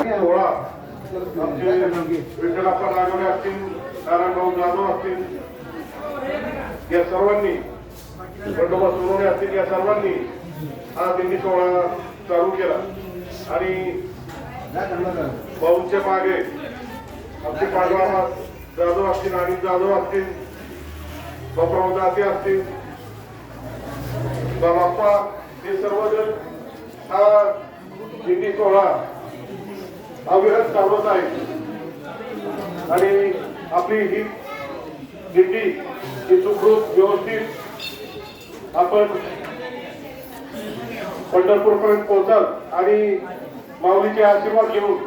सोहळा आमचे विठ्ठलाप्पा नागवडे असतील नारायणभाऊ जाधव असतील या सर्वांनी बंडोबा सोनवणे असतील या सर्वांनी हा दिंडी सोहळा चालू केला आणि भाऊंच्या मागे आमचे पांडवा जाधव असतील आणि जाधव असतील बापराव दाते असतील बाप्पा हे सर्वजण हा दिंडी सोहळा अविरत चालवत आहे. आणि आपली ही दिंडी ही सुखरूप व्यवस्थित आपण पंढरपूरपर्यंत पोहोचाल आणि माऊलीचे आशीर्वाद घेऊन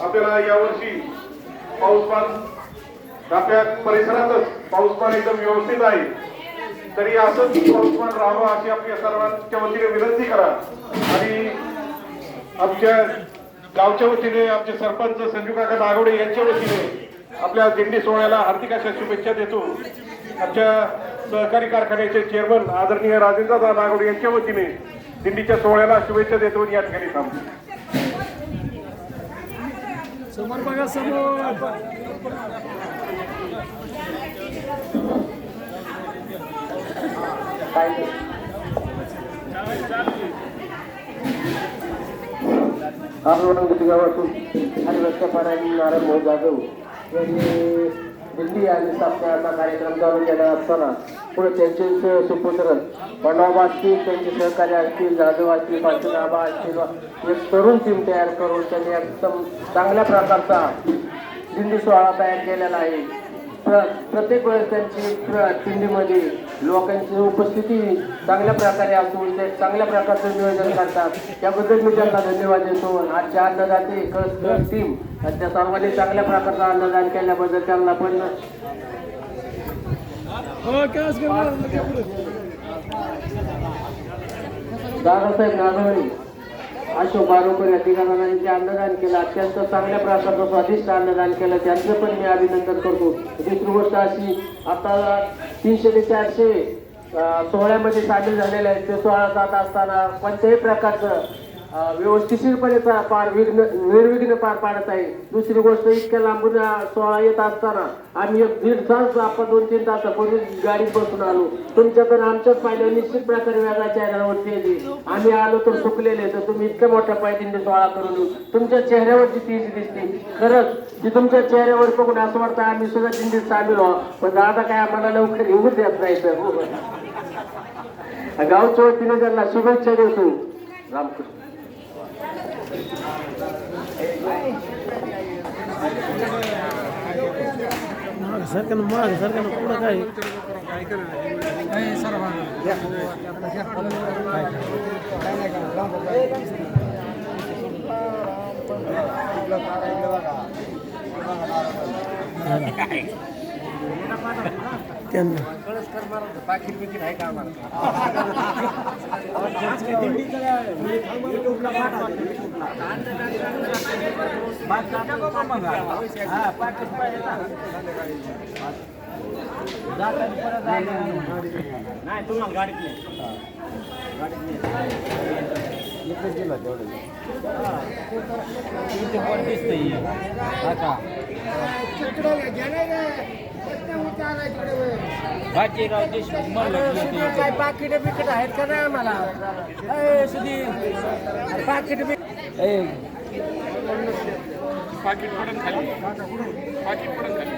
आपल्याला यावर्षी पाऊसमान आपल्या परिसरातच पाऊसमान एकदम व्यवस्थित आहे. तरी असंच पाऊसमान राहावं अशी आपल्या सर्वांच्या वतीने विनंती करा. आणि आमच्या गावच्या वतीने आमचे सरपंच संजू काका नागवडे यांच्या वतीने आपल्या दिंडी सोहळ्याला हार्दिक अशा शुभेच्छा देतो. आमच्या सहकारी कारखान्याचे चेअरमन आदरणीय राजेंद्र नागवडे यांच्या वतीने दिंडीच्या सोहळ्याला शुभेच्छा देतो आणि या ठिकाणी थांबतो समोर बघा समोर. आंदोलन गावातून आणि रस्त्यापारायणी नारायण भाऊ जाधव यांनी दिल्ली आणि स्थापनेचा कार्यक्रम चालू केला असताना पुढे त्यांचे सुपुत्र बंडाबा असतील त्यांचे सहकारी असतील जाधव असतील पाचनाबा असतील एक तरुण टीम तयार करून त्यांनी एकदम चांगल्या प्रकारचा दिंडी सोहळा तयार केलेला आहे. प्र प्रत्येक वेळेस त्यांची प्र दिंडीमध्ये लोकांची उपस्थिती चांगल्या प्रकारे असून ते चांगल्या प्रकारचं नियोजन करतात. त्याबद्दल मी त्यांना धन्यवाद देतो. आजच्या अन्नदाते कळस टीम त्या सर्वांनी चांगल्या प्रकारचं अन्नदान केल्याबद्दल त्यांना पण हो दादासाहेब नागवणी. अशोक बारोकर या तिघांना जे अन्नदान केलं अत्यंत चांगल्या प्रकारचं स्वादिष्ट अन्नदान केलं त्यांचं पण मी अभिनंदन करतो. दुसरी गोष्ट अशी आता तीनशे ते चारशे सोहळ्यामध्ये सामील झालेले आहेत. ते सोहळा जात असताना कोणत्याही प्रकारचं अं, व्यवस्थितपणे पार विघ्न निर्विघ्न पार पाडत आहे. दुसरी गोष्ट इतक्या लांबून सोहळा येत असताना आम्ही एक दीड तास आपण दोन तीन तासापूर्वी गाडीत बसून आलो. तुमच्याकडे आमच्याच पाहिलं निश्चित प्रकारे वेगळ्या चेहऱ्यावरती येते आम्ही आलो तर सुकलेले तर तुम्ही इतक्या मोठ्या पायदिंडी सोहळा करून तुमच्या चेहऱ्यावरची तीच दिसते. खरंच की तुमच्या चेहऱ्यावर बघून असं वाटतं आम्ही सुद्धा दिंडीत सामील व्हा पण दादा काय आम्हाला लवकर येऊ देत नाही तर. हो, हो. गावच्या वतीने त्यांना शुभेच्छा देतो. रामकृष्ण. माग सरकार माग सरकार पुढं काय? त्यांना. मास्टर मारत नाही गाडीत नाही काय पाकिट बिकट आहेत का नाही आम्हाला? पाकिट पाकिट पडून खाली. पाकिट पडून खाली.